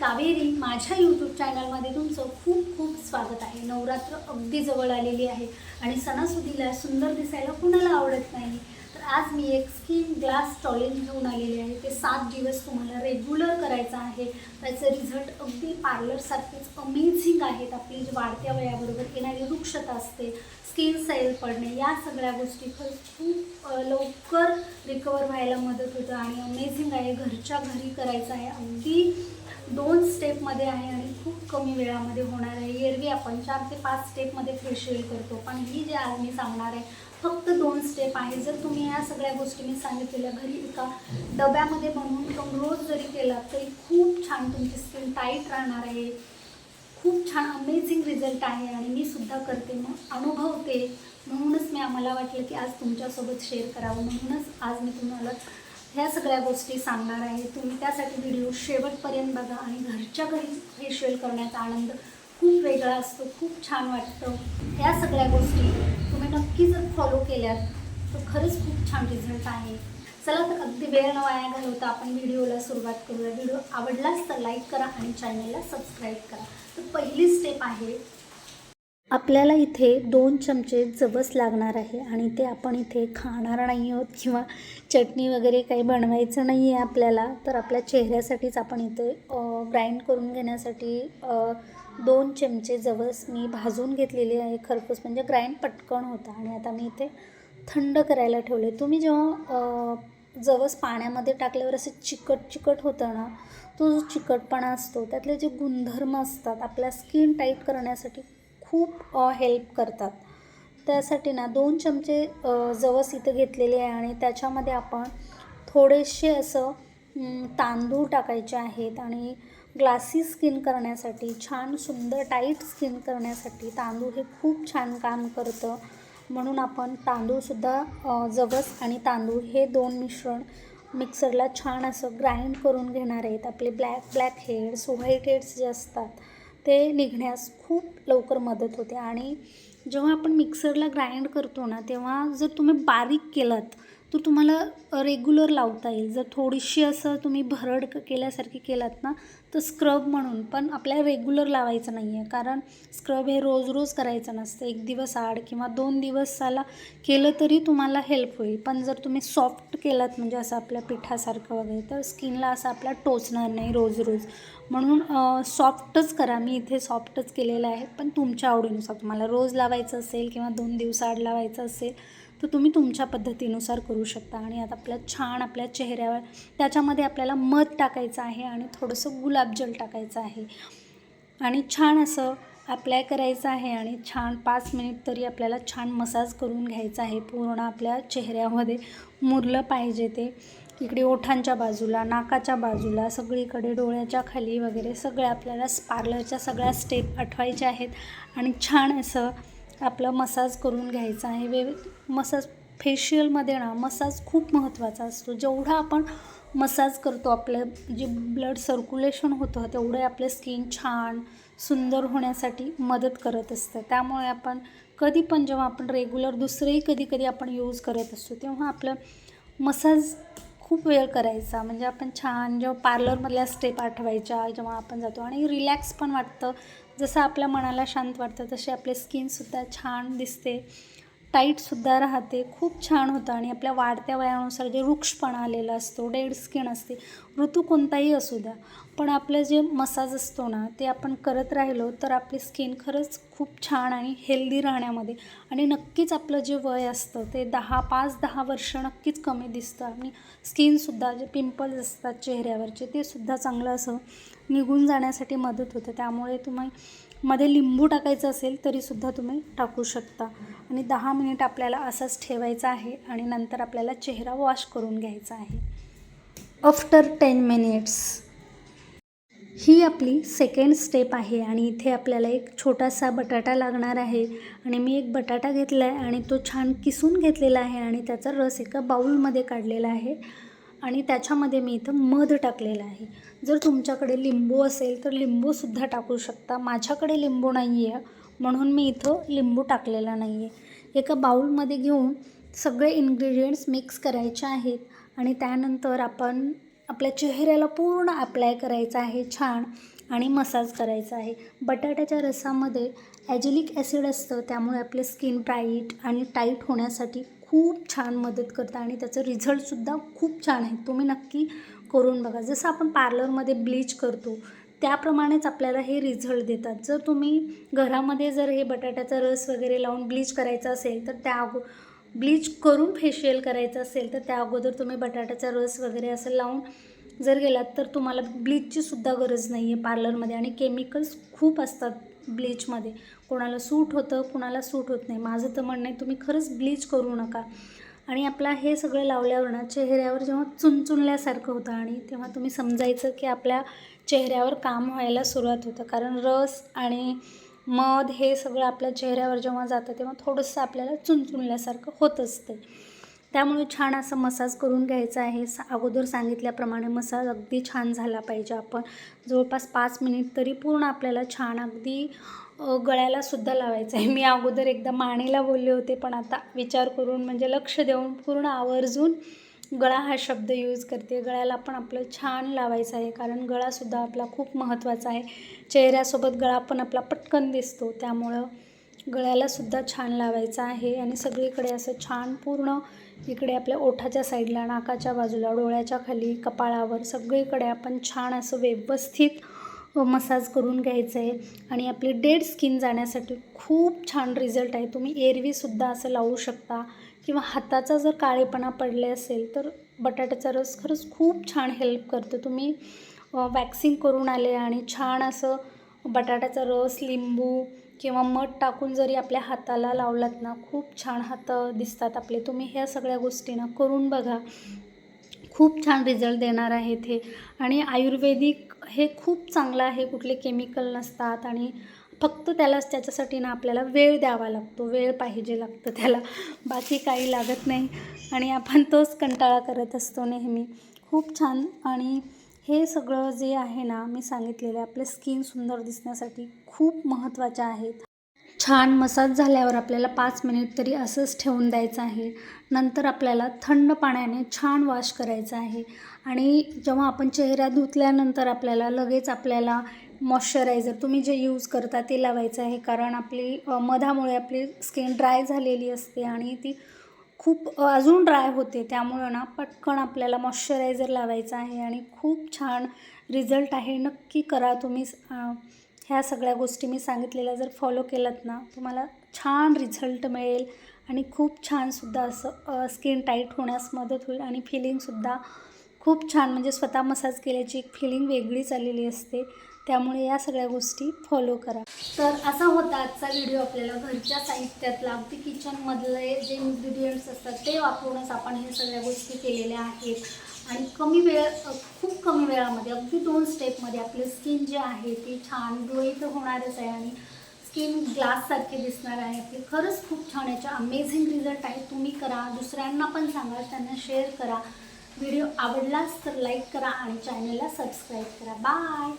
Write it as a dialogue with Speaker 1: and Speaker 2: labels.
Speaker 1: कावेरी माझ्या यूट्यूब चॅनलमध्ये तुमचं खूप खूप स्वागत आहे. नवरात्र अगदी जवळ आलेली आहे आणि सणासुदीला सुंदर दिसायला कुणाला आवडत नाही? तर आज मी एक स्किन ग्लास चॉलेंज घेऊन आलेली आहे. ते सात दिवस तुम्हाला रेग्युलर करायचं आहे. त्याचं रिझल्ट अगदी पार्लरसारखेच अमेझिंग आहेत. आपली जी वाढत्या वयाबरोबर येणारी रुक्षता असते स्किन सेल पडणे या सगळ्या गोष्टी खरंच खूप लवकर रिकवर व्हायला मदत होतं आणि अमेझिंग आहे. घरच्या घरी करायचं आहे. अगदी दोन स्टेपमध्ये आहे आणि खूप कमी वेळामध्ये होणार आहे. एरवी आपण चार ते पाच स्टेपमध्ये फेशियल करतो. पण ही जे आज मी सांगणार आहे फक्त दोन स्टेप आहे. जर तुम्ही या सगळ्या गोष्टी मी सांगितलेल्या घरी एका डब्यामध्ये बनवून ठेवून रोज जरी केला तरी खूप छान तुमची स्किन टाईट राहणार आहे. खूप छान अमेझिंग रिझल्ट आहे आणि मी सुद्धा करते. मग अनुभवते. म्हणूनच मी आम्हाला वाटलं की आज तुमच्यासोबत शेअर करावं. म्हणूनच आज मी तुम्हाला ह्या सगळ्या गोष्टी सांगणार आहे. तुम्ही त्यासाठी व्हिडिओ शेवटपर्यंत बघा आणि घरच्या घरी फेशियल करण्याचा आनंद खूप वेगळा असतो खूप छान वाटतं. ह्या सगळ्या गोष्टी तुम्ही नक्की जर फॉलो केल्यात तर खरंच खूप छान रिझल्ट आहे. चला तर अगदी वेळ न वाया घालवता आपण व्हिडिओला सुरुवात करूया. व्हिडिओ आवडलाच तर लाईक करा आणि चॅनलला सबस्क्राईब करा. तर पहिली स्टेप आहे आपल्याला इथे दोन चमचे जवस लागणार आहे आणि ते आपण इथे खाणार नाही आहोत किंवा चटणी वगैरे काही बनवायचं नाही आहे आपल्याला तर आपल्या चेहऱ्यासाठीच आपण इथे ग्राइंड करून घेण्यासाठी दोन चमचे जवस मी भाजून घेतलेली आहे खरपूस. म्हणजे ग्राइंड पटकन होतं आणि आता मी इथे थंड करायला ठेवले. तुम्ही जेव्हा जवस पाण्यामध्ये टाकल्यावर असं चिकट चिकट होतं ना तो जो चिकटपणा असतो त्यातले जे गुणधर्म असतात आपल्या स्किन टाईट करण्यासाठी खूप हेल्प करतात. त्यासाठी ना दोन चमचे जवस इथं घेतलेले आहे आणि त्याच्यामध्ये आपण थोडेसे असं तांदूळ टाकायचे आहेत आणि ग्लासी स्किन करण्यासाठी छान सुंदर टाईट स्किन करण्यासाठी तांदूळ हे खूप छान काम करतं. म्हणून आपण तांदूळसुद्धा जवस आणि तांदूळ हे दोन मिश्रण मिक्सरला छान असं ग्राइंड करून घेणार आहेत. आपले black black heads white heads जे असतात ते निघण्यास खूप लवकर मदत होते. आणि जेव्हा आपण मिक्सरला ग्राइंड करतो ना तेव्हा जर तुम्ही बारीक केलात तो तुम्हाला रेग्युलर लावता येईल. जर थोडीशी असं तुम्ही भरड केल्यासारखी केलात ना तर स्क्रब म्हणून. पण आपल्याला रेग्युलर लावायचं नाही आहे कारण स्क्रब हे रोज रोज करायचं नसतं. एक दिवस आड किंवा दोन दिवसाला केलं तरी तुम्हाला हेल्प होईल. पण जर तुम्ही सॉफ्ट केलात म्हणजे असं आपल्या पिठासारखं वगैरे तर स्किनला असं आपल्या टोचणार नाही रोज रोज. म्हणून सॉफ्टच करा. मी इथे सॉफ्टच केलेलं आहे. पण तुमच्या आवडीनुसार तुम्हाला रोज लावायचं असेल किंवा दोन दिवसाआड लावायचं असेल तर तुम्ही तुमच्या पद्धतीनुसार करू शकता आणि आता आपल्या छान आपल्या चेहऱ्यावर त्याच्यामध्ये आपल्याला मध टाकायचं आहे आणि थोडंसं गुलाबजल टाकायचं आहे. आणि छान असं अप्लाय करायचं आहे आणि छान पाच मिनिट तरी आपल्याला छान मसाज करून घ्यायचा आहे. पूर्ण आपल्या चेहऱ्यामध्ये मुरलं पाहिजे ते. इकडे ओठांच्या बाजूला नाकाच्या बाजूला सगळीकडे डोळ्याच्या खाली वगैरे सगळ्या आपल्याला पार्लरच्या सगळ्या स्टेप आठवायच्या आहेत. आणि छान असं आपलं मसाज करून घ्यायचा आहे. वे मसाज फेशियलमध्ये ना मसाज खूप महत्त्वाचा असतो. जेवढा आपण मसाज करतो आपलं जे ब्लड सर्क्युलेशन होतं तेवढे आपले स्किन छान सुंदर होण्यासाठी मदत करत असतं. त्यामुळे आपण कधी पण जेव्हा आपण रेग्युलर दुसरेही कधी कधी आपण यूज करत असतो तेव्हा आपलं मसाज खूप वेळ करायचा. म्हणजे आपण छान जेव्हा पार्लरमधल्या स्टेप आठवायच्या जेव्हा आपण जातो. आणि रिलॅक्स पण वाटतं. जसं आपल्या मनाला शांत वाटतं तशी आपली स्किनसुद्धा छान दिसते. टाईटसुद्धा राहते. खूप छान होतं आणि आपल्या वाढत्या वयानुसार जे वृक्षपणा आलेला असतो डेड स्किन असते ऋतू कोणताही असू द्या पण आपलं जे मसाज असतो ना ते आपण करत राहिलो तर आपली स्किन खरंच खूप छान आणि हेल्दी राहण्यामध्ये आणि नक्कीच आपलं जे वय असतं ते दहा पाच दहा वर्ष नक्कीच कमी दिसतं आणि स्किनसुद्धा जे पिंपल्स असतात चेहऱ्यावरचे ते सुद्धा चांगलं असं निघून जाण्यासाठी मदत होतं. त्यामुळे तुम्ही मध्ये लिंबू टाकायचं असेल तरीसुद्धा तुम्ही टाकू शकता. आणि दहा मिनिट आपल्याला असंच ठेवायचं आहे आणि नंतर आपल्याला चेहरा वॉश करून घ्यायचा आहे. आफ्टर टेन मिनिट्स ही आपली सेकंड स्टेप आहे आणि इथे आपल्याला एक छोटासा बटाटा लागणार आहे. आणि मी एक बटाटा घेतला आहे आणि तो छान किसून घेतलेला आहे आणि त्याचा रस एका बाऊलमध्ये काढलेला आहे. आणि त्याच्यामध्ये मी इथं मध टाकलेलं आहे. जर तुमच्याकडे लिंबू असेल तर लिंबूसुद्धा टाकू शकता. माझ्याकडे लिंबू नाही आहे म्हणून मी इथं लिंबू टाकलेला नाही आहे एका बाऊलमध्ये घेऊन सगळे इन्ग्रेडियंट्स मिक्स करायचे आहेत आणि त्यानंतर आपण आपल्या चेहऱ्याला पूर्ण अप्लाय करायचा आहे छान आणि मसाज करायचा आहे. बटाट्याच्या रसामध्ये ॲजिलिक ॲसिड असतं त्यामुळे आपले स्किन ब्राईट आणि टाईट होण्यासाठी खूप छान मदत करतं आणि त्याचं रिझल्टसुद्धा खूप छान आहे. तुम्ही नक्की करून बघा. जसं आपण पार्लरमध्ये ब्लीच करतो त्याप्रमाणेच आपल्याला हे रिझल्ट देतात. जर तुम्ही घरामध्ये जर हे बटाट्याचा रस वगैरे लावून ब्लीच करायचं असेल तर त्या अगो ब्लीच करून फेशियल करायचं असेल तर त्या अगोदर तुम्ही बटाट्याचा रस वगैरे असं लावून जर गेलात तर तुम्हाला ब्लीचची सुद्धा गरज नाही आहे पार्लरमध्ये आणि केमिकल्स खूप असतात. ब्लीचमध्ये. कोणाला सूट होतं कोणाला सूट होत नाही. माझं तर म्हणणं आहे तुम्ही खरंच ब्लीच करू नका. आणि आपला हे सगळं लावल्यावर ना चेहऱ्यावर जेव्हा चुनचुनल्यासारखं होतं आणि तेव्हा तुम्ही समजायचं की आपल्या चेहऱ्यावर काम व्हायला सुरुवात होतं. कारण रस आणि मध हे सगळं आपल्या चेहऱ्यावर जेव्हा जातं तेव्हा थोडंसं आपल्याला चुनचुनल्यासारखं होत असते. त्यामुळे छान असं मसाज करून घ्यायचा आहे. सा अगोदर सांगितल्याप्रमाणे मसाज अगदी छान झाला पाहिजे आपण. जवळपास पाच मिनिट तरी पूर्ण आपल्याला छान अगदी गळ्याला सुद्धा लावायचं आहे. मी अगोदर एकदा मानेला बोलले होते पण आता विचार करून म्हणजे लक्ष देऊन पूर्ण आवर्जून गळा हा शब्द यूज करते. गळ्याला पण आपलं छान लावायचं आहे कारण गळासुद्धा आपला खूप महत्त्वाचा आहे. चेहऱ्यासोबत गळा पण आपला पटकन दिसतो त्यामुळं गळ्यालासुद्धा छान लावायचं आहे आणि सगळीकडे असं छान पूर्ण इकडे आपल्या ओठाच्या साईडला नाकाच्या बाजूला डोळ्याच्या खाली कपाळावर सगळीकडे आपण छान असं व्यवस्थित मसाज करून घ्यायचं आहे आणि आपली डेड स्किन जाण्यासाठी खूप छान रिझल्ट आहे. तुम्ही एरवीसुद्धा असं लावू शकता किंवा हाताचा जर काळेपणा पडले असेल तर बटाट्याचा रस खरंच खूप छान हेल्प करतो. तुम्ही वॅक्सिंग करून आले आणि छान असं बटाट्याचा रस लिंबू किंवा मध टाकून जरी आपल्या हाताला लावलात ना खूप छान हात दिसतात आपले. तुम्ही ह्या सगळ्या गोष्टींना करून बघा. खूप छान रिझल्ट देणार आहेत हे. आणि आयुर्वेदिक हे खूप चांगलं आहे. कुठले केमिकल नसतात आणि फक्त त्यालाच त्याच्यासाठी ना आपल्याला वेळ द्यावा लागतो. वेळ पाहिजे लागतं त्याला. बाकी काही लागत नाही. आणि आपण तोच कंटाळा करत असतो नेहमी. खूप छान. आणि हे सगळं जे आहे ना मी सांगितलेलं आपले स्किन सुंदर दिसण्यासाठी खूप महत्त्वाच्या आहेत. छान मसाज झाल्यावर आपल्याला पाच मिनिट तरी असंच ठेवून द्यायचं आहे. नंतर आपल्याला थंड पाण्याने छान वॉश करायचं आहे. आणि जेव्हा आपण चेहरा धुतल्यानंतर आपल्याला लगेच आपल्याला मॉइश्चरायझर तुम्ही जे यूज करता ते लावायचं आहे. कारण आपली मधामुळे आपली स्किन ड्राय झालेली असते आणि ती खूप अजून ड्राय होते. त्यामुळं ना पटकन आपल्याला मॉइश्चरायझर लावायचं आहे आणि खूप छान रिझल्ट आहे. नक्की करा तुम्ही ह्या सगळ्या गोष्टी मी सांगितलेल्या जर फॉलो केलात ना तुम्हाला छान रिझल्ट मिळेल आणि खूप छानसुद्धा असं स्किन टाईट होण्यास मदत होईल आणि फिलिंगसुद्धा खूप छान म्हणजे स्वतः मसाज केल्याची एक फिलिंग वेगळीच आलेली असते. त्यामुळे या सगळ्या गोष्टी फॉलो करा. तर असा होता आजचा व्हिडिओ आपल्याला घरच्या साहित्यातला. अगदी किचनमधले जे इन्ग्रेडियंट्स असतात ते वापरूनच आपण हे सगळ्या गोष्टी केलेल्या आहेत. आणि कमी वेळ खूप कमी वेळामध्ये अगदी दोन स्टेपमध्ये आपली स्किन जी आहे ती छान ग्लोई तर होणारच आहे आणि स्किन ग्लाससारखी दिसणार आहे आपली. खरंच खूप छान याच्या अमेझिंग रिझल्ट आहे. तुम्ही करा. दुसऱ्यांना पण सांगा. त्यांना शेअर करा. व्हिडिओ आवडलाच तर लाईक करा आणि चॅनलला सबस्क्राईब करा. बाय